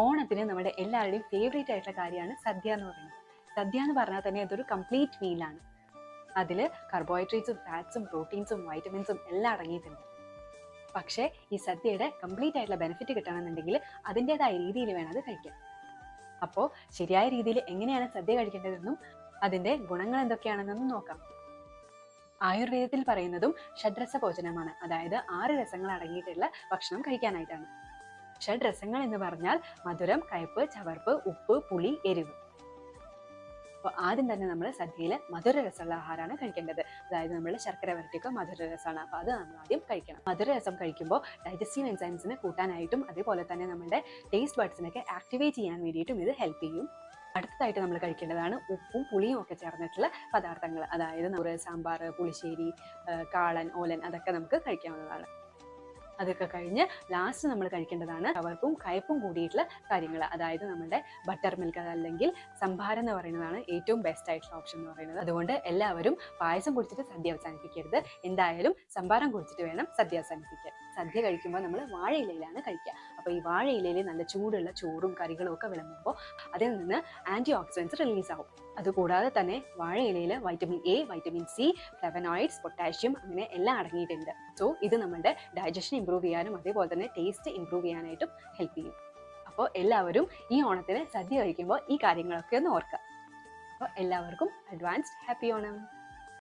ഓണത്തിന് നമ്മുടെ എല്ലാവരുടെയും ഫേവറേറ്റ് ആയിട്ടുള്ള കാര്യമാണ് സദ്യ എന്ന് പറയുന്നത്. സദ്യ എന്ന് പറഞ്ഞാൽ തന്നെ അതൊരു കംപ്ലീറ്റ് മീലാണ് അതിൽ കാർബോഹൈഡ്രേറ്റ്സും ഫാറ്റ്സും പ്രോട്ടീൻസും വൈറ്റമിൻസും എല്ലാം അടങ്ങിയിട്ടുണ്ട്. പക്ഷേ ഈ സദ്യയുടെ കംപ്ലീറ്റ് ആയിട്ടുള്ള ബെനിഫിറ്റ് കിട്ടണമെന്നുണ്ടെങ്കിൽ അതിന്റെതായ രീതിയിൽ വേണം അത് കഴിക്കാൻ. അപ്പോൾ ശരിയായ രീതിയിൽ എങ്ങനെയാണ് സദ്യ കഴിക്കേണ്ടതെന്നും അതിന്റെ ഗുണങ്ങൾ എന്തൊക്കെയാണെന്നൊന്നും നോക്കാം. ആയുർവേദത്തിൽ പറയുന്നതും ഷഡ്രസ ഭോജനമാണ് അതായത് ആറ് രസങ്ങൾ അടങ്ങിയിട്ടുള്ള ഭക്ഷണം കഴിക്കാനായിട്ടാണ്. ഷഡ്രസങ്ങൾ എന്ന് പറഞ്ഞാൽ മധുരം കയ്പ്പ് ചവർപ്പ് ഉപ്പ് പുളി എരിവ്. അപ്പോൾ ആദ്യം തന്നെ നമ്മൾ സദ്യയിൽ മധുര രസമുള്ള ആഹാരമാണ് കഴിക്കേണ്ടത്. അതായത് നമ്മൾ ശർക്കര വരട്ടിയൊക്കെ മധുര രസമാണ് അപ്പോൾ അത് നമ്മൾ ആദ്യം കഴിക്കണം. മധുര രസം കഴിക്കുമ്പോൾ ഡൈജസ്റ്റീവ് എൻസൈംസിനെ കൂട്ടാനായിട്ടും അതേപോലെ തന്നെ നമ്മുടെ ടേസ്റ്റ് ബഡ്സിനൊക്കെ ആക്ടിവേറ്റ് ചെയ്യാൻ വേണ്ടിയിട്ടും ഇത് ഹെൽപ്പ് ചെയ്യും. അടുത്തതായിട്ട് നമ്മൾ കഴിക്കേണ്ടതാണ് ഉപ്പും പുളിയും ഒക്കെ ചേർന്നിട്ടുള്ള പദാർത്ഥങ്ങൾ. അതായത് നമ്മുടെ സാമ്പാർ പുളിശ്ശേരി കാളൻ ഓലൻ അതൊക്കെ നമുക്ക് കഴിക്കാവുന്നതാണ്. അതൊക്കെ കഴിഞ്ഞ് ലാസ്റ്റ് നമ്മൾ കഴിക്കേണ്ടതാണ് കവർപ്പും കയ്പും കൂടിയിട്ടുള്ള കാര്യങ്ങൾ. അതായത് നമ്മുടെ ബട്ടർ മിൽക്ക് അല്ലെങ്കിൽ സംഭാരം എന്ന് പറയുന്നതാണ് ഏറ്റവും ബെസ്റ്റ് ആയിട്ടുള്ള ഓപ്ഷൻ എന്ന് പറയുന്നത്. അതുകൊണ്ട് എല്ലാവരും പായസം കുടിച്ചിട്ട് സദ്യ അവസാനിപ്പിക്കരുത്. എന്തായാലും സംഭാരം കുടിച്ചിട്ട് വേണം സദ്യ അവസാനിപ്പിക്കാൻ. സദ്യ കഴിക്കുമ്പോൾ നമ്മൾ വാഴയിലയിലാണ് കഴിക്കുക. അപ്പോൾ ഈ വാഴയിലയിൽ നല്ല ചൂടുള്ള ചോറും കറികളും ഒക്കെ വിളമ്പുമ്പോൾ അതിൽ നിന്ന് ആന്റി ഓക്സിഡൻസ് റിലീസ് ആവും അതുകൂടാതെ തന്നെ വാഴയിലയിൽ vitamin A vitamin C flavonoids potassium അങ്ങനെ എല്ലാം അടങ്ങിയിട്ടുണ്ട്. സോ ഇത് നമ്മുടെ ഡൈജഷൻ ഇമ്പ്രൂവ് ചെയ്യാനും അതേപോലെ തന്നെ ടേസ്റ്റ് ഇമ്പ്രൂവ് ചെയ്യാനായിട്ടും ഹെൽപ്പ് ചെയ്യും. അപ്പോൾ എല്ലാവരും ഈ ഓണത്തിന് സദ്യ കഴിക്കുമ്പോൾ ഈ കാര്യങ്ങളൊക്കെ ഒന്ന് ഓർക്കുക. അപ്പോൾ എല്ലാവർക്കും അഡ്വാൻസ്ഡ് ഹാപ്പി ഓണം.